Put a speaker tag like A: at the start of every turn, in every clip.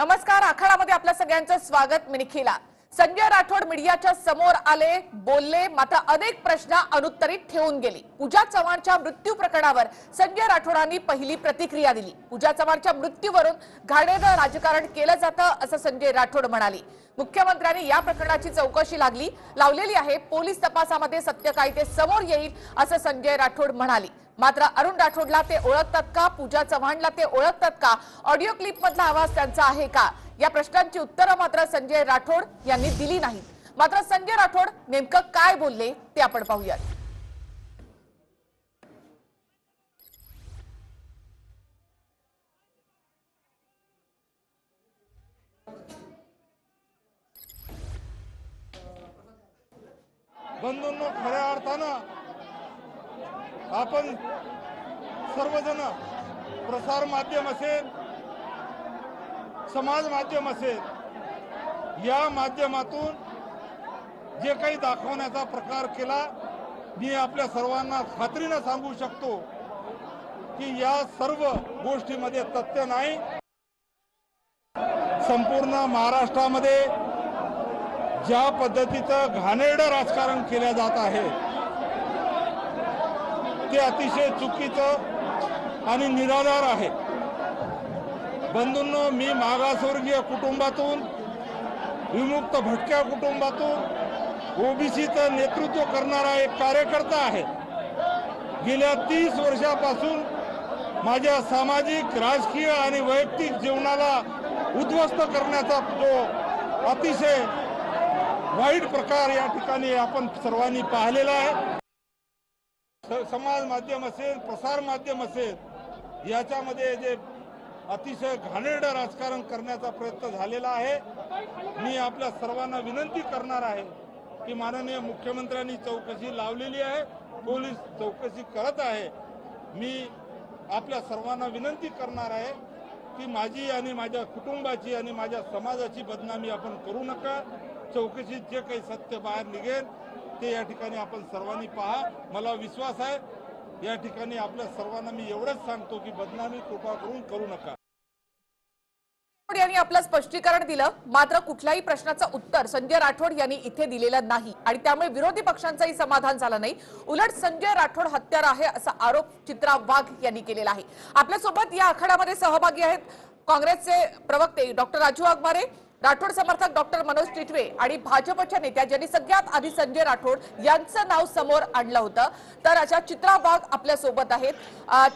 A: नमस्कार आखाडामध्ये आपल्या सगळ्यांचं स्वागत मी निखिला संजय राठोड मीडियाच्या समोर आले बोलले मात्र अनेक प्रश्न अनुत्तरित ठेवून गेले. पूजा चव्हाणच्या मृत्यू प्रकरणावर संजय राठोडांनी पहिली प्रतिक्रिया दिली. पूजा चव्हाणच्या मृत्यूवरून घाणेरं राजकारण केलं जातं असं संजय राठोड म्हणाले. मुख्यमंत्र्यांनी या प्रकरणाची चौकशी लागली लावलेली आहे पोलीस तपासामध्ये सत्य काय ते समोर येईल असं संजय राठोड म्हणाले. मात्र अरुण राठोडला ते ओळखतात का? पूजा चव्हाणला ते ओळखतात का? ऑडिओ क्लिप मधला आवाज त्यांचा आहे का? या प्रश्नांची उत्तरं मात्र संजय राठोड यांनी दिली नाहीत. मात्र संजय राठोड नेमकं काय बोलले ते आपण पाहूयात.
B: बंधूंनो खऱ्या अर्थानं आपण सर्वजण प्रसार माध्यम असेल समाज माध्यम असेल या माध्यमातून जे काही दाखवण्याचा प्रकार केला मी आपल्या सर्वांना खात्रीनं सांगू शकतो की या सर्व गोष्टीमध्ये तथ्य नाही. संपूर्ण महाराष्ट्रामध्ये ज्या पद्धतीचं घाणेरडं राजकारण केलं जात आहे ते अतिशय चुकीचं आणि निराधार आहे. बंधूंनो मी मागासवर्गीय कुटुंबातून विमुक्त भटक्या कुटुंबातून ओबीसीचं नेतृत्व करणारा एक कार्यकर्ता आहे. गेल्या तीस वर्षापासून माझ्या सामाजिक राजकीय आणि वैयक्तिक जीवनाला उद्ध्वस्त करण्याचा तो अतिशय वाईट प्रकार या ठिकाणी आपण सर्वांनी पाहिलेला आहे. समाज माध्यम असेल प्रसार माध्यम असेल याच्यामध्ये जे अतिशय घाणेरडं राजकारण करण्याचा प्रयत्न झालेला आहे. मी आपल्या सर्वांना विनंती करणार आहे की माननीय मुख्यमंत्र्यांनी चौकशी लावलेली आहे पोलीस चौकशी करत आहे. मी आपल्या सर्वांना विनंती करणार आहे की माझी आणि माझ्या कुटुंबाची आणि माझ्या समाजाची बदनामी आपण करू नका. चौकशीत जे काही सत्य बाहेर निघेल ते या ठिकाणी आपण सर्वांनी पहा. मला विश्वास आहे या ठिकाणी आपल्या सर्वांना मी एवढंच सांगतो की बदनामी कृपा करून करू नका.
A: यांनी आपलं स्पष्टीकरण दिलं मात्र कुठल्याही प्रश्नाचं उत्तर संजय राठोड यांनी इथे दिलेलं नाही. आणि त्यामुळे विरोधी पक्षांचंही समाधान झालं नाही. उलट संजय राठोड हत्यार आहे असा आरोप चित्रा वाघ यांनी केलेला आहे. आपल्यासोबत या आखाड्यामध्ये सहभागी आहेत काँग्रेसचे प्रवक्ते डॉक्टर राजू आगमारे राठोड समर्थक डॉक्टर मनोज टिटवे आणि भाजपच्या नेत्या ज्यांनी सगळ्यात आधी संजय राठोड यांचं नाव समोर आणलं होतं. तर अशा चित्रा वाघ आपल्यासोबत आहेत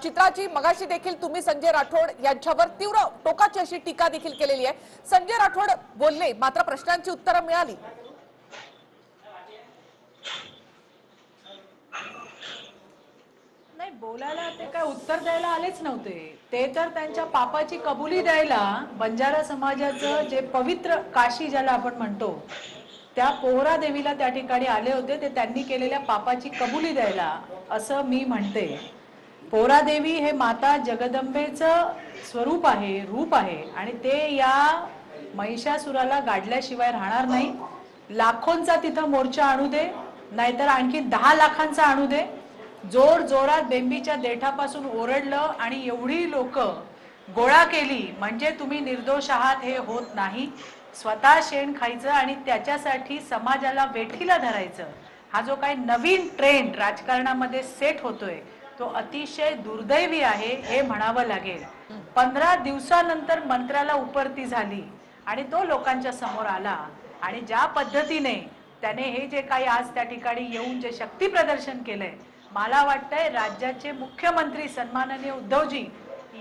A: चित्राची मगाशी देखील तुम्ही संजय राठोड यांच्यावर तीव्र टोकाची अशी टीका देखील केलेली आहे. संजय राठोड बोलले मात्र प्रश्नांची उत्तरं मिळाली.
C: नाही बोलायला ते काय उत्तर द्यायला आलेच नव्हते. ते तर त्यांच्या पापाची कबुली द्यायला बंजारा समाजाचं जे पवित्र काशी ज्याला आपण म्हणतो त्या पोहरा देवीला त्या ठिकाणी आले होते ते त्यांनी केलेल्या पापाची कबुली द्यायला असं मी म्हणते. पोहरा देवी हे माता जगदंबेचं स्वरूप आहे रूप आहे आणि ते या महिषासुराला गाडल्याशिवाय राहणार नाही. लाखोंचा तिथं मोर्चा आणू दे नाहीतर आणखी दहा लाखांचा आणू दे. जोर जोरात बेंबीच्या देठापासून ओरडलं आणि एवढी लोक गोळा केली म्हणजे तुम्ही निर्दोष आहात हे होत नाही. स्वतः शेण खायचं आणि त्याच्यासाठी समाजाला वेठीला धरायचं. हा जो काही नवीन ट्रेंड राजकारणामध्ये सेट होतोय तो अतिशय दुर्दैवी आहे हे म्हणावं लागेल. पंधरा दिवसानंतर मंत्र्याला उपरती झाली आणि तो लोकांच्या समोर आला आणि ज्या पद्धतीने त्याने हे जे काही आज त्या ठिकाणी येऊन जे शक्ती प्रदर्शन केलंय मला वाटतंय राज्याचे मुख्यमंत्री सन्माननीय उद्धवजी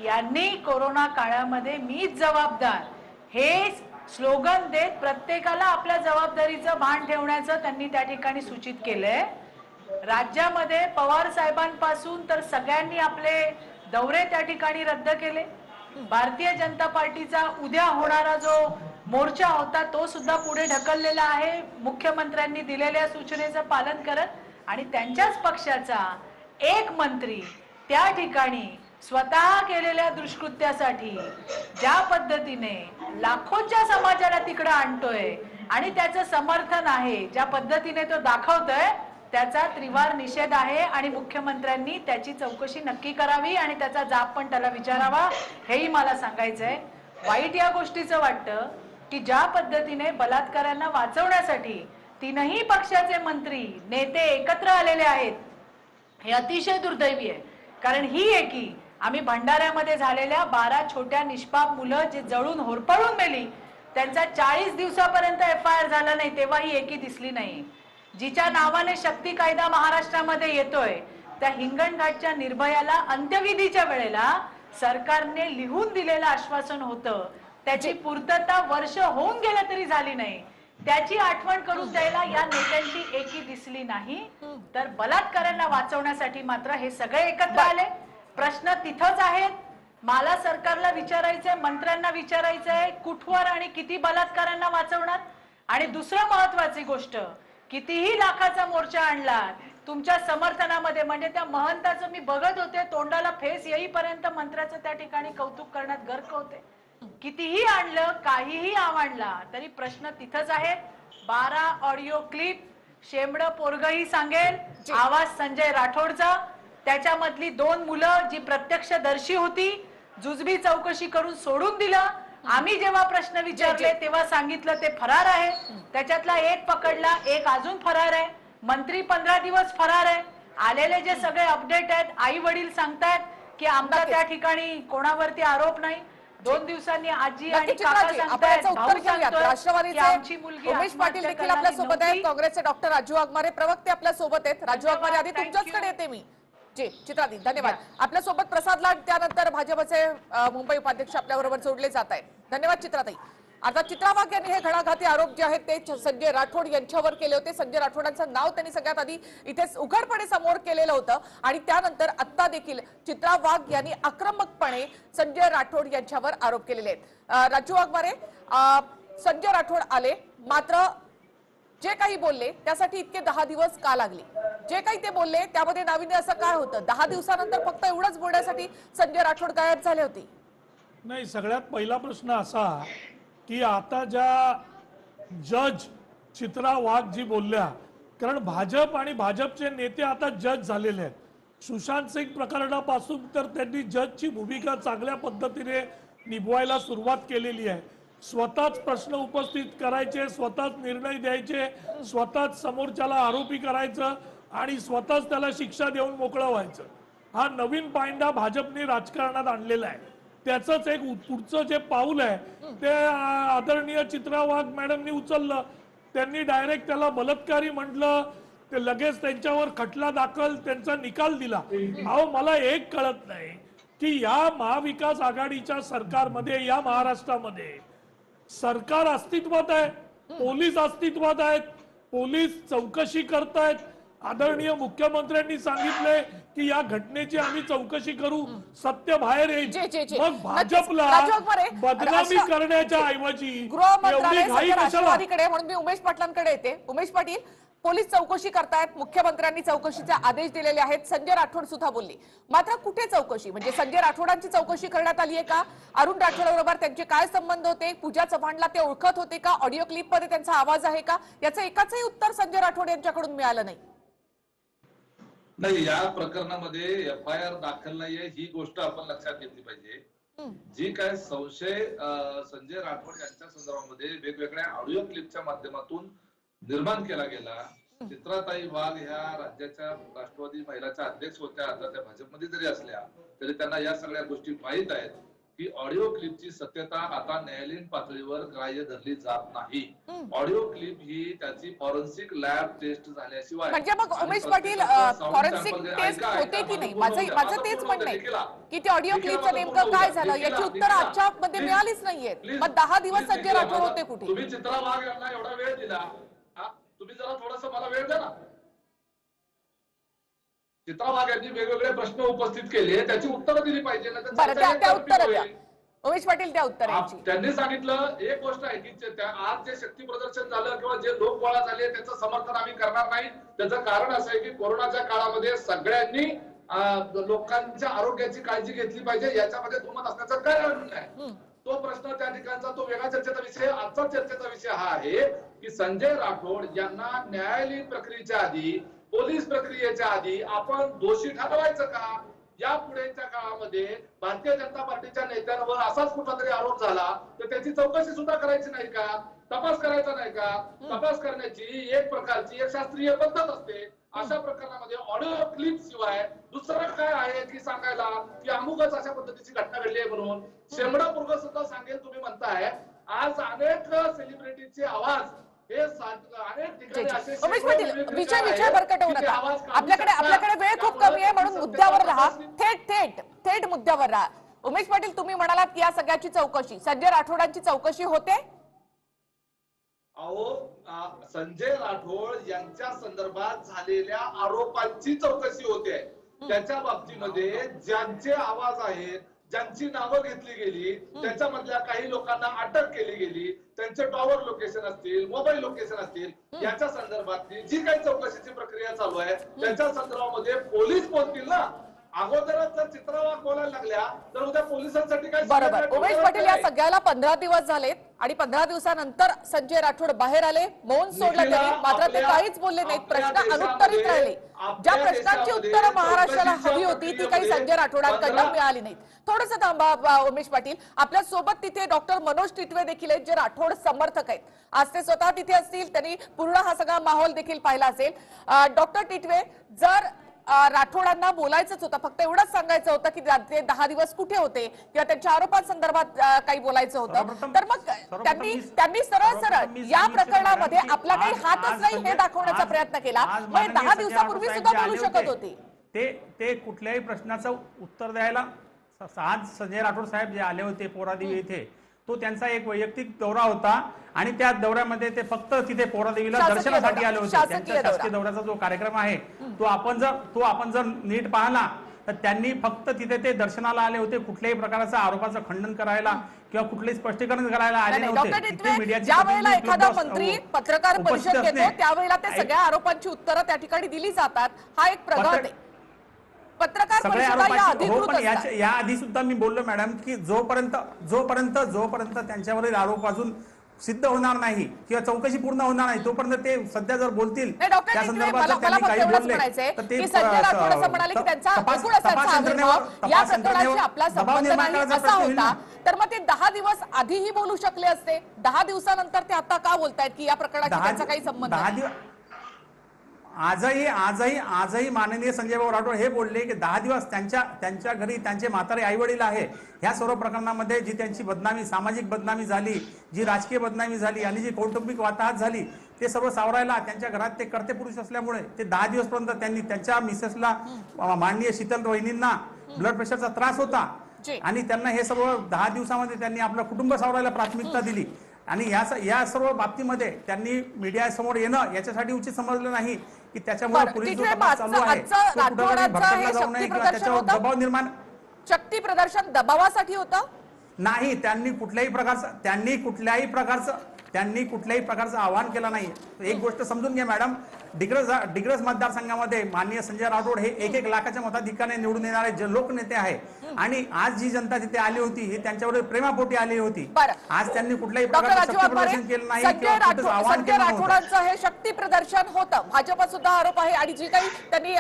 C: यांनी कोरोना काळामध्ये मीच जबाबदार. हे स्लोगन देत प्रत्येकाला आपल्या जबाबदारीचं भान ठेवण्याचं त्यांनी त्या ठिकाणी सूचित केलंय. राज्यामध्ये पवार साहेबांपासून तर सगळ्यांनी आपले दौरे त्या ठिकाणी रद्द केले. भारतीय जनता पार्टीचा उद्या होणारा जो मोर्चा होता तो सुद्धा पुढे ढकललेला आहे. मुख्यमंत्र्यांनी दिलेल्या सूचनेचं पालन करत आणि त्यांच्याच पक्षाचा एक मंत्री त्या ठिकाणी स्वतः केलेल्या दुष्कृत्यासाठी ज्या पद्धतीने लाखोंच्या समाजाला तिकडे आणतोय आणि त्याचं समर्थन आहे ज्या पद्धतीने तो दाखवतोय त्याचा त्रिवार निषेध आहे आणि मुख्यमंत्र्यांनी त्याची चौकशी नक्की करावी आणि त्याचा जाब पण त्याला विचारावा हेही मला सांगायचंय. वाईट या गोष्टीचं वाटतं की ज्या पद्धतीने बलात्कारांना वाचवण्यासाठी तीनही पक्षाचे मंत्री नेते एकत्र आलेले आहेत. हे अतिशय दुर्दैवी आहे. कारण ही एकी आम्ही भंडाऱ्यामध्ये झालेल्या बारा छोट्या निष्पाप मुलं जे जळून होरपळून मेली त्यांचा चाळीस दिवसापर्यंत एफ आय आर झाला नाही तेव्हा ही एकी दिसली नाही. जिच्या नावाने शक्ती कायदा महाराष्ट्रामध्ये येतोय त्या हिंगणघाटच्या निर्भयाला अंत्यविधीच्या वेळेला सरकारने लिहून दिलेलं आश्वासन होतं. त्याची पूर्तता वर्ष होऊन गेलं तरी झाली नाही. त्याची आठवण करून द्यायला या नेत्यांची एकी दिसली नाही. तर बलात्कारांना वाचवण्यासाठी मात्र हे सगळे एकत्र आले. प्रश्न तिथंच आहेत. मला सरकारला विचारायचंय मंत्र्यांना विचारायचंय कुठवर आणि किती बलात्कारांना वाचवणार? आणि दुसरं महत्वाची गोष्ट कितीही लाखाचा मोर्चा आणला तुमच्या समर्थनामध्ये म्हणजे त्या महंताचं मी बघत होते तोंडाला फेस येईपर्यंत मंत्र्याचं त्या ठिकाणी कौतुक करण्यात गर्क होते. कितीही आणलं काहीही आवडला तरी प्रश्न तिथंच आहे बारा ऑडिओ क्लिप शेमड पोरगही सांगेल. आवाज संजय राठोडचा. त्याच्यामधली दोन मुलं जी प्रत्यक्षदर्शी होती जुजबी चौकशी करून सोडून दिलं. आम्ही जेव्हा प्रश्न विचारले तेव्हा सांगितलं ते फरार आहे. त्याच्यातला एक पकडला एक अजून फरार आहे. मंत्री पंधरा दिवस फरार आहे. आलेले जे सगळे अपडेट आहेत आई वडील सांगतायत की आमचा त्या ठिकाणी कोणावरती आरोप नाही. दोन दिवसांनी आजी आणि
A: राष्ट्रवादीचे उमेश पाटील देखील आपल्यासोबत आहेत. काँग्रेसचे डॉक्टर राजू वाघमारे प्रवक्ते आपल्यासोबत आहेत. राजू वाघमारे आधी तुमच्याचकडे. येते मी. जी चित्रादी धन्यवाद. आपल्यासोबत प्रसाद लाड त्यानंतर भाजपचे मुंबई उपाध्यक्ष आपल्या बरोबर जोडले जात आहेत. धन्यवाद चित्राताई. आता चित्रावाघ यांनी हे घणाघाती आरोप जे आहेत ते संजय राठोड यांच्यावर केले होते. संजय राठोडांचं नाव त्यांनी सगळ्यात आधी इथे उघडपणे समोर केलेलं होतं आणि त्यानंतर आत्ता देखील चित्रा वाघ यांनी आक्रमकपणे संजय राठोड यांच्यावर आरोप केलेले आहेत. राजू वाघमारे संजय राठोड आले मात्र जे काही बोलले त्यासाठी इतके दहा दिवस का लागले? जे काही ते बोलले त्यामध्ये नाविन्य असं काय होतं? दहा दिवसानंतर फक्त एवढंच बोलण्यासाठी संजय राठोड गायब झाले होते.
D: नाही सगळ्यात पहिला प्रश्न असा की आता ज्या जज चित्रा वाघ जी बोलल्या कारण भाजप आणि भाजपचे नेते आता जज झालेले आहेत. सुशांत सिंग प्रकरणापासून तर त्यांनी जजची भूमिका चांगल्या पद्धतीने निभवायला सुरुवात केलेली आहे. स्वतःच प्रश्न उपस्थित करायचे स्वतःच निर्णय द्यायचे स्वतःच समोरच्याला आरोपी करायचं आणि स्वतःच त्याला शिक्षा देऊन मोकळं व्हायचं. हा नवीन पायंडा भाजपने राजकारणात आणलेला आहे. त्याच एक पुढचं जे पाऊल आहे ते आदरणीय चित्रा वाघ मॅडमनी उचललं. त्यांनी डायरेक्ट त्याला बलात्कारी म्हटलं. ते लगेच त्यांच्यावर खटला दाखल त्यांचा निकाल दिला. अहो मला एक कळत नाही की या महाविकास आघाडीच्या सरकारमध्ये या महाराष्ट्रामध्ये सरकार अस्तित्वात आहे पोलीस अस्तित्वात आहेत पोलीस चौकशी करतायत. आदरणीय मुख्यमंत्र्यांनी सांगितले की या घटनेची आम्ही चौकशी करू सत्य बाहेर येईल. मग. भाजपला बदनामी करण्याच्या ऐवजी
A: गृह
D: एवढी
A: मंत्रालय
D: घाई
A: सध्या
D: कशाला?
A: राष्ट्रवादीकडे म्हणून मी उमेश पाटलांकडे येते. उमेश पाटील पोलीस चौकशी करतायत मुख्यमंत्र्यांनी चौकशीचे आदेश दिलेले आहेत. संजय राठोड सुद्धा बोलले. मात्र कुठे चौकशी? म्हणजे संजय राठोडांची चौकशी करण्यात आली आहे का? अरुण राठोडाबरोबर त्यांचे काय संबंध होते? पूजा चव्हाणला ते ओळखत होते का? ऑडिओ क्लिपमध्ये त्यांचा आवाज आहे का? याचं एकाचही उत्तर संजय राठोड यांच्याकडून मिळालं नाही.
E: नाही या प्रकरणामध्ये एफ आय आर दाखल नाहीये. ही गोष्ट आपण लक्षात घेतली पाहिजे. जी काय संशय संजय राठोड यांच्या संदर्भामध्ये वेगवेगळ्या ऑडिओ क्लिपच्या माध्यमातून निर्माण केला गेला. चित्राताई वाघ ह्या राज्याच्या राष्ट्रवादी महिलाच्या अध्यक्ष होत्या. आता त्या भाजपमध्ये जरी असल्या तरी त्यांना या सगळ्या गोष्टी माहीत आहेत. की ऑडिओ क्लिपची सत्यता आता न्यायालयीन पातळीवर ग्राह्य धरली जात नाही ऑडिओ क्लिप ही त्याची फॉरेन्सिक लॅब टेस्ट झाल्याशिवाय
A: म्हणजे मग उमेश पाटील फॉरेन्सिक टेस्ट होते की नाही
E: माझं
A: माझं तेच म्हणणं आहे. की ते ऑडिओ क्लिपचं नेमकं काय. झालं याची उत्तर. आजच्या मध्ये मिळालीच नाहीयेत
E: please,
A: मग दहा दिवस संजय राठोड होते कुठे
E: तुम्ही चित्रा वाघ यांना एवढा वेळ दिला? तुम्ही जरा थोडस मला वेळ द्या ना चित्रा वाघ यांनी वेगवेगळे प्रश्न उपस्थित केले त्याची उत्तरं दिली पाहिजे.
A: उमेश पाटील त्या उत्तर
E: त्यांनी सांगितलं एक गोष्ट आहे की आज जे शक्ती प्रदर्शन झालं किंवा जे लोक गोळा झाले त्याचं समर्थन आम्ही करणार नाही त्याचं कारण असं आहे की कोरोनाच्या काळामध्ये सगळ्यांनी लोकांच्या आरोग्याची काळजी घेतली पाहिजे याच्यामध्ये दुमत असण्याचं काय कारण नाही तो प्रश्न त्या ठिकाणचा तो वेगळा चर्चेचा विषय. आजचा चर्चेचा विषय हा आहे की संजय राठोड यांना न्यायालयीन प्रक्रियेच्या आधी पोलीस प्रक्रियेच्या आधी आपण दोषी ठरवायचं का? या पुढेच्या काळामध्ये भारतीय जनता पार्टीच्या नेत्यांवर असाच कुठला तरी आरोप झाला तर त्याची चौकशी सुद्धा करायची नाही का? तपास करायचा नाही का? तपास करण्याची एक प्रकारची एक शास्त्रीय पद्धत असते. अशा प्रकरणामध्ये ऑडिओ क्लिप शिवाय दुसरं काय आहे की सांगायला? की अमुकच अशा पद्धतीची घटना घडली आहे म्हणून. शेमडा पूर्व सुद्धा सांगेल तुम्ही म्हणताय. आज अनेक सेलिब्रिटीचे आवाज
A: विषय विषय
E: ते
A: नका आपल्याकडे. आपल्याकडे वेळ खूप कमी आहे म्हणून मुद्द्यावर राहा. थेट थेट थेट मुद्द्यावर राहा. उमेश पाटील तुम्ही म्हणालात की या सगळ्याची चौकशी. संजय राठोडांची चौकशी होते?
E: अहो संजय राठोड यांच्या संदर्भात झालेल्या आरोपांची चौकशी होते. त्याच्या बाबतीमध्ये ज्यांचे आवाज आहेत ज्यांची नावं घेतली गेली त्याच्यामधल्या काही लोकांना अटक केली गेली त्यांचे टॉवर लोकेशन असतील मोबाईल लोकेशन असतील याच्या संदर्भातली जी काही चौकशीची प्रक्रिया चालू आहे त्याच्या संदर्भामध्ये पोलीस बोलतील ना? अगोदरच जर चित्रवाग बोलायला लागल्या तर उद्या पोलिसांसाठी काय
A: बरोबर. उमेश पाटील या. सगळ्याला पंधरा दिवस झालेत आणि पंधरा दिवसानंतर संजय राठोड बाहेर आले मौन सोडलं त्यांनी. मात्र ते काहीच बोलले नाहीत. प्रश्न अनुत्तरित राहिले. ज्या प्रश्नांची उत्तरं महाराष्ट्राला हवी होती ती काही संजय राठोडांकडनं मिळाली नाहीत. थोडस थांबा उमेश पाटील. आपल्यासोबत तिथे डॉक्टर मनोज टिटवे देखील आहेत जे राठोड समर्थक आहेत. आज ते स्वतः तिथे असतील त्यांनी पूर्ण हा सगळा माहोल देखील पाहिला असेल. डॉक्टर टिटवे जर राठोडांना बोलायचंच होतं. फक्त एवढंच सांगायचं होतं की ते दहा दिवस कुठे होते किंवा त्यांच्या आरोपांसंदर्भात काही बोलायचं होतं. तर मग त्यांनी त्यांनी सरळ सरळ या प्रकरणामध्ये आपला काही हातच नाही हे
F: संजय-
A: दाखवण्याचा प्रयत्न केला. मग दहा दिवसापूर्वी सुद्धा बोलू शकत
F: होते, ते ते कुठल्याही प्रश्नाचं उत्तर द्यायला आज संजय राठोड साहेब जे आले होते पोरादेवी येथे तो त्यांचा एक वैयक्तिक दौरा होता आणि त्या दौऱ्यामध्ये ते फक्त तिथे पोरादेवीला दर्शनासाठी
A: दौरा.
F: आले होते त्यांच्या. शासकीय दौऱ्याचा जो कार्यक्रम आहे तो आपण जर तो आपण जर नीट पाहिला तर त्यांनी फक्त तिथे ते दर्शनाला आले होते कुठल्याही प्रकारचा आरोपाचं खंडन करायला किंवा कुठलेही स्पष्टीकरण करायला आले नव्हते
A: ज्या वेळेला एखादा मंत्री
F: उप-
A: पत्रकार परिषद. घेतो त्यावेळेला ते सगळ्या आरोपांची उत्तरं त्या ठिकाणी दिली जातात हा एक प्रघात आहे पत्रकार परिषदा या
F: हो या आधी सुद्धा मी बोललो मॅडम की जोपर्यंत जोपर्यंत जोपर्यंत त्यांच्यावरील आरोप अजून सिद्ध होणार नाही किंवा चौकशी पूर्ण होणार नाही तोपर्यंत ते सध्या जर बोलतील त्या संदर्भात त्यांनी काही बोलले तर ते.
A: तर मग ते दहा दिवस आधीही बोलू शकले असते. दहा दिवसानंतर ते आता का बोलतायत की या त्यांचा काही संबंध
F: दहा
A: नाही?
F: दिवस आजही आजही आजही माननीय संजय भाऊ राठोड हे बोलले की दहा दिवस त्यांच्या त्यांच्या घरी त्यांचे म्हातारे आई वडील आहे. ह्या सर्व प्रकरणामध्ये जी त्यांची बदनामी सामाजिक बदनामी झाली जी राजकीय बदनामी झाली आणि जी कौटुंबिक वाताहत झाली ते सर्व सावरायला त्यांच्या घरात ते करते पुरुष असल्यामुळे ते दहा दिवसपर्यंत त्यांनी त्यांच्या मिसेसला माननीय शीतल वहिनींना ब्लड प्रेशरचा त्रास होता. आणि त्यांना हे सर्व दहा दिवसामध्ये त्यांनी आपलं कुटुंब सावरायला प्राथमिकता दिली. आणि या या सर्व बाबतीमध्ये त्यांनी मीडिया समोर येणं याच्यासाठी उचित समजलं नाही. की त्याच्यामुळे पोलीस जो चालू आहे तो कुठेतरी
A: हे
F: जाऊ नये किंवा त्याच्यावर? दबाव निर्माण
A: शक्ती प्रदर्शन दबावासाठी होतं
F: नाही त्यांनी कुठल्याही प्रकारचं त्यांनी कुठल्याही प्रकारचं त्यांनी कुठल्याही प्रकारचं आवाहन केलं नाही. एक गोष्ट समजून घ्या मॅडम. डिग्रस डिग्रस मतदारसंघामध्ये माननीय संजय राठोड हे एक एक लाखाच्या मताधिकाने निवडून येणारे जे लोकनेते आहे आणि आज जी जनता तिथे आली होती ही त्यांच्यावर प्रेमापोटी आली होती. आज त्यांनी कुठल्याही प्रकारचं केलं नाही
A: संजय राठोडांचं हे शक्ती प्रदर्शन होतं. भाजप सुद्धा आरोप आहे आणि जी काही त्यांनी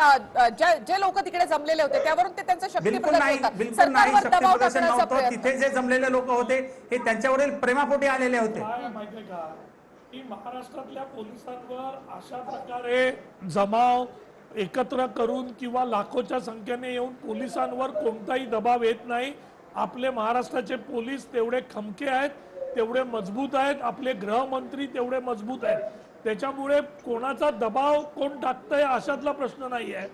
A: जे लोक तिकडे जमलेले होते त्यावरून ते त्यांचं शक्ती
F: बिलकुल नाही
A: प्रदर्शन होतं.
F: नाही तिथे जे जमलेले लोक होते हे त्यांच्यावरील प्रेमापोटी आलेले होते.
D: माहितीये का? की महाराष्ट्रातल्या पोलिसांवर अशा प्रकारे जमाव एकत्र करून किंवा लाखोच्या संख्येने येऊन पोलिसांवर कोणताही दबाव येत नाही. आपले महाराष्ट्राचे पोलीस तेवढे खमके आहेत तेवढे मजबूत आहेत आपले गृहमंत्री तेवढे मजबूत आहेत. त्याच्यामुळे कोणाचा दबाव कोण टाकतंय अशातला प्रश्न नाही आहे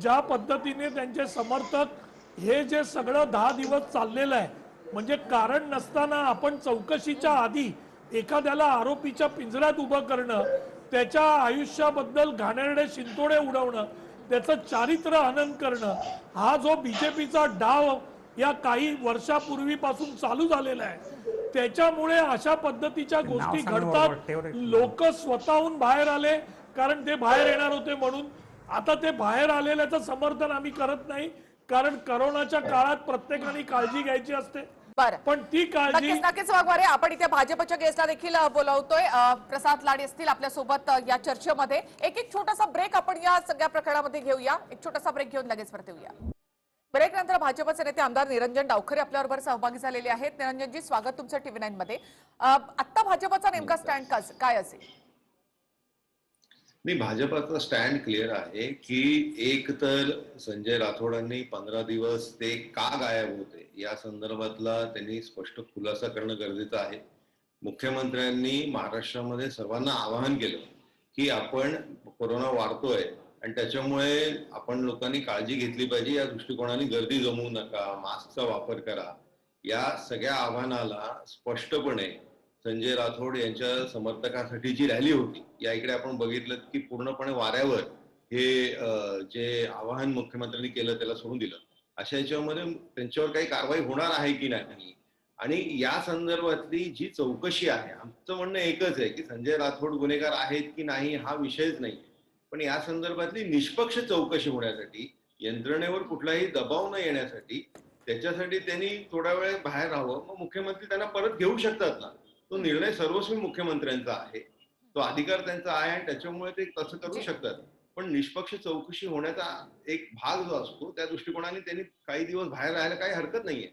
D: ज्या पद्धतीने त्यांचे समर्थक हे जे सगळं दहा दिवस चाललेलं आहे म्हणजे कारण नसताना आपण चौकशीच्या आधी एखाद्याला आरोपीच्या पिंजऱ्यात उभं करणं त्याच्या आयुष्याबद्दल घाणेरडे शिंतोडे उडवणं त्याचं चारित्र्य हनन करणं हा जो बीजेपीचा डाव या काही वर्षापूर्वीपासून चालू झालेला आहे त्याच्यामुळे अशा पद्धतीच्या गोष्टी घडतात. लोक स्वतःहून बाहेर आले कारण ते बाहेर येणार होते म्हणून. आता ते बाहेर आलेल्याचं समर्थन आम्ही करत नाही. कारण करोनाच्या काळात प्रत्येकाने काळजी घ्यायची असते.
A: बरं.
D: पण ती काळजी
A: नक्कीच वाघमारे आपण इथे भाजपच्या गेस्टला देखील बोलवतोय. प्रसाद लाड असतील आपल्यासोबत अ, या चर्चेमध्ये. एक एक छोटासा ब्रेक आपण या सगळ्या प्रकरणामध्ये घेऊया. एक छोटासा ब्रेक घेऊन लगेच परत येऊया. ब्रेक नंतर भाजपचे नेते आमदार निरंजन डावखरे आपल्याबरोबर सहभागी झालेले आहेत. निरंजनजी स्वागत तुमचं टीव्ही नाईन मध्ये. अ, आत्ता भाजपचा नेमका स्टँड काय असेल?
G: नाही भाजपाचा स्टँड क्लिअर आहे की एक तर संजय राठोडांनी पंधरा दिवस ते का गायब होते? या संदर्भातला त्यांनी स्पष्ट खुलासा करणं गरजेचं आहे. मुख्यमंत्र्यांनी महाराष्ट्रामध्ये सर्वांना आवाहन केलं की आपण कोरोना वाढतोय आणि त्याच्यामुळे आपण लोकांनी काळजी घेतली पाहिजे. या दृष्टिकोनाने गर्दी जमवू नका मास्कचा वापर करा. या सगळ्या आव्हानाला स्पष्टपणे संजय राठोड यांच्या समर्थकांसाठी जी रॅली होती या इकडे आपण बघितलं की पूर्णपणे वाऱ्यावर हे जे आवाहन मुख्यमंत्र्यांनी केलं त्याला सोडून दिलं. अशा याच्यामध्ये त्यांच्यावर काही कारवाई होणार आहे की नाही? आणि या संदर्भातली जी चौकशी आहे आमचं म्हणणं एकच आहे की संजय राठोड गुन्हेगार आहेत की नाही हा विषयच नाही. पण या संदर्भातली निष्पक्ष चौकशी होण्यासाठी यंत्रणेवर कुठलाही दबाव न येण्यासाठी त्याच्यासाठी त्यांनी थोडा वेळ बाहेर राहावं. मग मुख्यमंत्री त्यांना परत घेऊ शकतात ना? तो निर्णय सर्वस्वी मुख्यमंत्र्यांचा आहे. तो अधिकार त्यांचा आहे आणि त्याच्यामुळे ते तसं करू शकतात. पण निष्पक्ष चौकशी होण्याचा एक भाग जो असतो त्या दृष्टिकोनाने त्यांनी काही दिवस बाहेर राहायला काही हरकत नाहीये.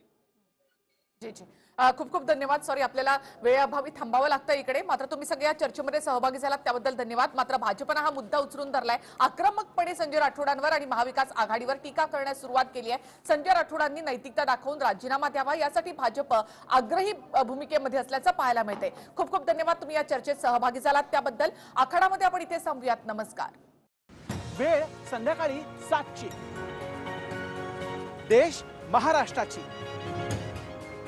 A: जी जी. अ, खूप खूप धन्यवाद. सॉरी आपल्याला वेळेअभावी थांबावं लागतं इकडे. मात्र तुम्ही सगळ्या चर्चेमध्ये सहभागी झालात त्याबद्दल धन्यवाद. मात्र भाजपनं हा मुद्दा उचलून धरलाय. आक्रमकपणे संजय राठोडांवर आणि महाविकास आघाडीवर टीका करण्यास सुरुवात केली आहे. संजय राठोडांनी नैतिकता दाखवून राजीनामा द्यावा यासाठी भाजप आग्रही भूमिकेमध्ये असल्याचं पाहायला मिळते खूप खूप धन्यवाद. तुम्ही या चर्चेत सहभागी झालात त्याबद्दल. आखाडामध्ये आपण इथे थांबूयात नमस्कार.
H: वेळ संध्याकाळी सातची. देश महाराष्ट्राची.